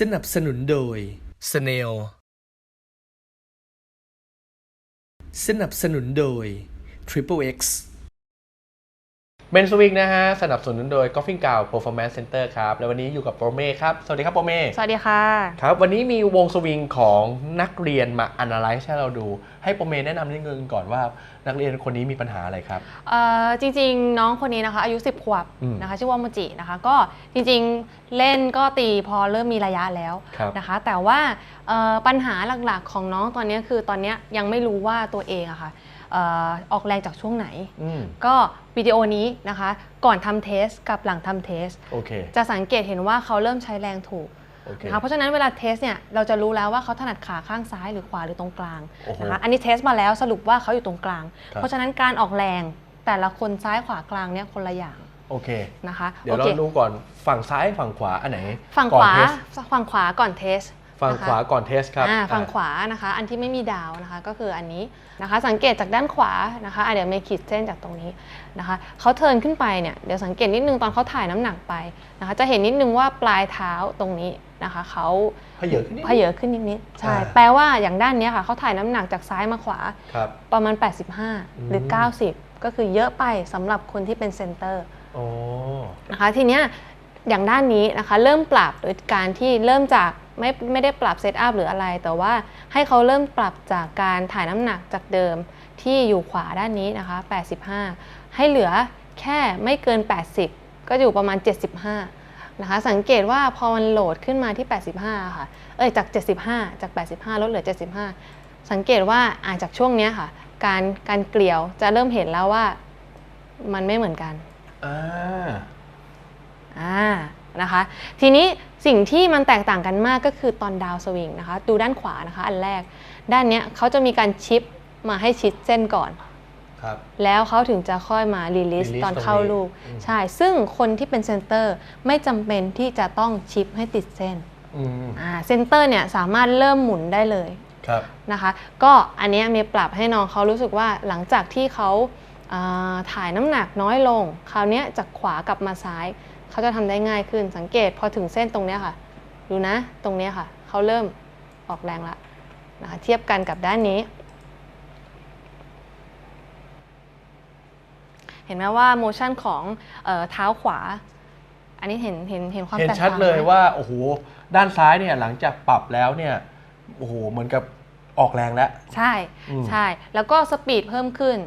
สนับสนุนโดย Snail สนับสนุนโดย Triple X เบนสวิงนะฮะ สนับสนุนโดย Golfing g o w Performance Center ครับ แล้ววันนี้อยู่กับโปรเม่ครับ สวัสดีครับโปรเม่สวัสดีค่ะ ครับ วันนี้มีวงสวิงของนักเรียนมา analyze ให้เราดู ให้โปรเม่แนะนำนิดนึงก่อนว่านักเรียนคนนี้มีปัญหาอะไรครับ เอ่อจริงๆ น้องคนนี้นะคะ อายุ 10 ขวบอืมนะคะชื่อว่าโมจินะคะ ก็จริงๆเล่นก็ตีพอเริ่มมีระยะแล้วครับนะคะ แต่ว่าเอ่อปัญหาหลักๆของน้องตอนนี้คือตอนนี้ยังไม่รู้ว่าตัวเองอะค่ะเอ่อออกแรงจากช่วงไหนอืมก็วิดีโอนี้นะคะ ก่อนทำเทสกับหลังทำเทสโอเคจะสังเกตเห็นว่าเขาเริ่มใช้แรงถูกโอเคนะคะเพราะฉะนั้นเวลาเทสเนี่ยเราจะรู้แล้วว่าเขาถนัดขาข้างซ้ายหรือขวาหรือตรงกลางโอ้โหนะคะอันนี้เทสมาแล้วสรุปว่าเขาอยู่ตรงกลางครับเพราะฉะนั้นการออกแรงแต่ละคนซ้ายขวากลางเนี่ยคนละอย่างโอเคนะคะเดี๋ยวโอเราเคดูก่อนฝั่งซ้ายฝั่งขวาอันไหน ฝั่งก่ขอนวาเทสฝั่งขวาก่อนเทส ฝั่งนะคะขวาก่อนเทสครับอ่าฝั่งอ่ขวานะคะ อันที่ไม่มีดาวนะคะก็คืออันนี้นะคะ สังเกตจากด้านขวานะคะอะเดี๋ยวเมย์ขีดเส้นจากตรงนี้นะคะเขาเทิร์นขึ้นไปเนี่ยเดี๋ยวสังเกตนิดนึงตอนเขาถ่ายน้ำหนักไปนะคะ จะเห็นนิดนึงว่าปลายเท้าตรงนี้นะคะเขาเพเยอะขึ้นนิดเพเยอะขึ้นนิดๆใช่อ่าแปลว่าอย่างด้านเนี้ยค่ะเขาถ่ายน้ำหนักจากซ้ายมาขวาครับประมาณอืม85 หรือ 90 ก็คือเยอะไปสำหรับคนที่เป็นเซนเตอร์โอ้นะคะทีเนี้ยอย่างด้านนี้นะคะ เริ่มปรับโดยการที่เริ่มจาก ไม่ไม่ได้ปรับเซตอัพหรืออะไร แต่ว่าให้เขาเริ่มปรับจากการถ่ายน้ำหนักจากเดิมที่อยู่ขวาด้านนี้นะคะ 85 ให้เหลือแค่ไม่เกิน 80 ก็อยู่ประมาณ 75 นะคะ สังเกตว่าพอมันโหลดขึ้นมาที่ 85 ค่ะ เอ้ย จาก 75 จาก 85 ลดเหลือ 75 สังเกตว่าอ่าจากช่วงเนี้ยค่ะ การการเกลี่ยวจะเริ่มเห็นแล้วว่ามันไม่เหมือนกัน อ่า อ่า นะคะ ทีนี้ สิ่งที่มันแตกต่างกันมากก็คือตอนดาวสวิงนะคะ ดูด้านขวานะคะ อันแรก ด้านเนี้ยเขาจะมีการชิปมาให้ชิดเส้นก่อน ครับ แล้วเขาถึงจะค่อยมารีลิส release ตอนเข้าตรงนี้ลูก อืม ใช่ ซึ่งคนที่เป็นเซนเตอร์ไม่จำเป็นที่จะต้องชิปให้ติดเส้นอืมอ่าเซนเตอร์เนี่ยสามารถเริ่มหมุนได้เลย ครับ นะคะก็อันเนี้ยเมย์ปรับให้น้องเขารู้สึกว่าหลังจากที่เขาอ่าถ่ายน้ำหนักน้อยลง คราวเนี้ยจากขวากลับมาซ้าย เขาจะทำได้ง่ายขึ้นสังเกตพอถึงเส้นตรงเนี้ยค่ะ ดูนะตรงเนี้ยค่ะ เขาเริ่มออกแรงละนะคะเทียบกันกับด้านนี้ เห็นไหมว่าโมชั่นของเออเท้าขวา อันนี้เห็นเห็นเห็นความเห็นแตกชัดต่างเลยไหมว่าโอ้โหด้านซ้ายเนี่ยหลังจากปรับแล้วเนี่ยโอ้โหเหมือนกับออกแรงแล้ว ใช่อืมใช่ แล้วก็สปีดเพิ่มขึ้น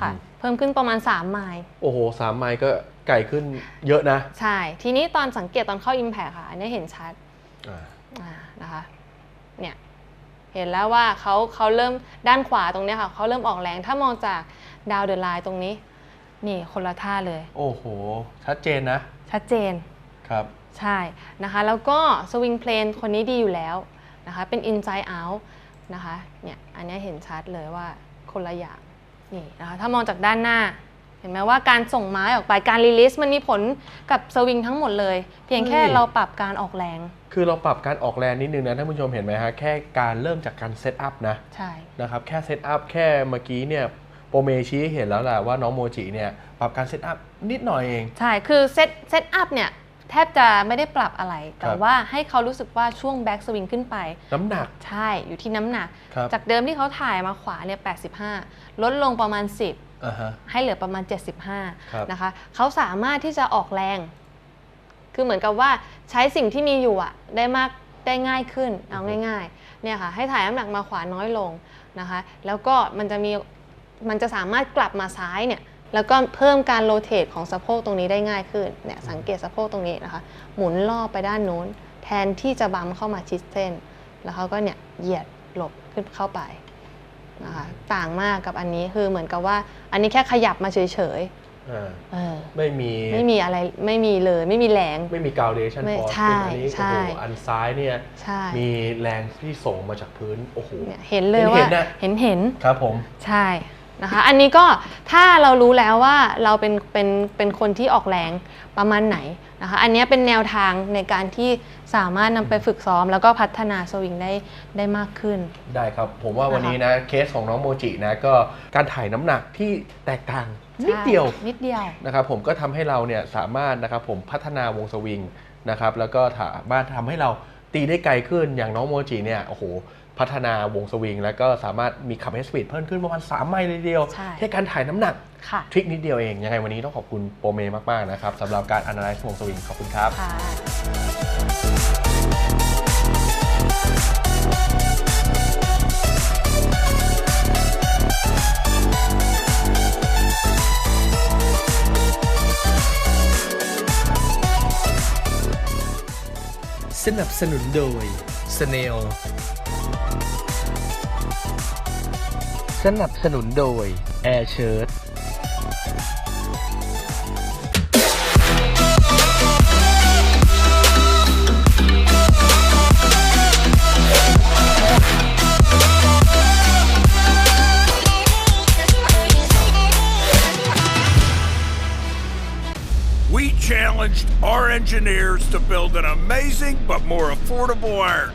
ค่ะอือฮึเพิ่มขึ้นประมาณ 3 ไมล์โอ้โหสามไมล์ก็ ไก่ขึ้นเยอะนะ ใช่ ทีนี้ตอนสังเกตตอนเข้า Impact ค่ะ อันนี้เห็นชัดอ่าอ่านะคะ เนี่ย เห็นแล้วว่าเขาเขาเริ่มด้านขวาตรงเนี้ยค่ะเขาเริ่มออกแรง ถ้ามองจากดาวเดอะไลน์ตรงนี้ นี่คนละท่าเลย โอ้โห ชัดเจนนะ ชัดเจน ครับ ใช่นะคะ แล้วก็สวิงเพลนคนนี้ดีอยู่แล้วนะคะ เป็น inside out นะคะ เนี่ย อันนี้เห็นชัดเลยว่าคนละอย่าง นี่นะคะ ถ้ามองจากด้านหน้า เห็นไหมว่าการส่งไม้ออกไปการรีลิสมันมีผลกับสวิงทั้งหมดเลย เพียงแค่เฮ้ยเราปรับการออกแรง คือเราปรับการออกแรงนิดนึงนะท่านผู้ชมเห็นไหมฮะแค่การเริ่มจากการเซตอัพนะใช่นะครับแค่เซตอัพแค่เมื่อกี้เนี่ยโปรเมชี้ให้เห็นแล้วแหละว่าน้องโมจิเนี่ยปรับการเซตอัพนิดหน่อยเอง ใช่ คือเซตเซตอัพเนี่ยแทบจะไม่ได้ปรับอะไร แต่ครับว่าให้เขารู้สึกว่าช่วงแบ็กสวิงขึ้นไป น้ำหนัก ใช่ อยู่ที่น้ำหนักครับจากเดิมที่เขาถ่ายมาขวาเนี่ย 85 ลดลงประมาณ 10อ่าฮะ ให้เหลือประมาณครับ75นะคะเขาสามารถที่จะออกแรง คือเหมือนกับว่าใช้สิ่งที่มีอยู่อะได้มากได้ง่ายขึ้นเอาง่ายๆเนี่ยค่ะให้ถ่ายน้ำหนักมาขวาน้อยลงนะคะ แล้วก็มันจะมีมันจะสามารถกลับมาซ้ายเนี่ยแล้วก็เพิ่มการโรเตทของสะโพกตรงนี้ได้ง่ายขึ้นเนี่ยสังเกตสะโพกตรงนี้นะคะ หมุนรอบไปด้านนู้น แทนที่จะบัมเข้ามาชิดเส้น แล้วเขาก็เนี่ยเหยียดหลบขึ้นเข้าไป นะคะต่างมากกับอันนี้คือเหมือนกับว่า อันนี้แค่ขยับมาเฉยอ่าๆเออไม่มีไม่มีอะไรไม่มีเลยไม่มีแรง ไม่มีกาวเดชั่นไม่ฟอร์ใช่อันนี้ใช่ โอ้โหอันซ้ายเนี่ยใช่มีแรงที่ส่งมาจากพื้นโอ้โห เนี่ยเห็นเลยเห็ว่านๆน่ะเห็นเห็นครับผม ใช่ นะคะ อันนี้ก็ถ้าเรารู้แล้วว่าเราเป็นเป็นเป็นคนที่ออกแรงประมาณไหนนะคะ อันนี้เป็นแนวทางในการที่สามารถนำไปฝึกซ้อม แล้วก็พัฒนาสวิงได้ได้มากขึ้น ได้ครับ ผมว่าวันนี้นะเคสของน้องโมจินะก็การถ่ายน้ำหนักที่แตกต่างนิดเดียวใช่นิดเดียวนะครับผมก็ทำให้เราเนี่ยสามารถนะครับผมพัฒนาวงสวิงนะครับแล้วก็สามารถทำให้เราตีได้ไกลขึ้นอย่างน้องโมจิเนี่ยโอ้โห พัฒนาวงสวิง แล้วก็สามารถมีขับเฮสปีดเพิ่มขึ้นประมาณ3ไมล์เลยเดียวใช่แค่การถ่ายน้ำหนักค่ะทริคนิดเดียวเอง ยังไงวันนี้ต้องขอบคุณโปรเมมากๆนะครับสำหรับการ analyze วงสวิงขอบคุณครับค่ะสนับสนุนโดย Snail สนับสนุนโดย Air s h i r t We challenged our engineers to build an amazing but more affordable iron.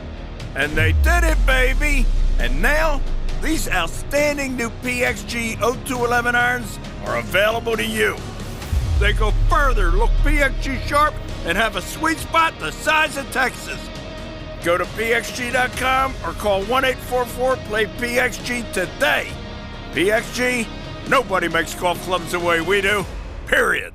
And they did it, baby! And now, these outstanding new PXG 0211 irons are available to you. They go further, look PXG sharp, and have a sweet spot the size of Texas. Go to pxg.com or call 1 844 play PXG today. PXG, nobody makes golf clubs the way we do, period.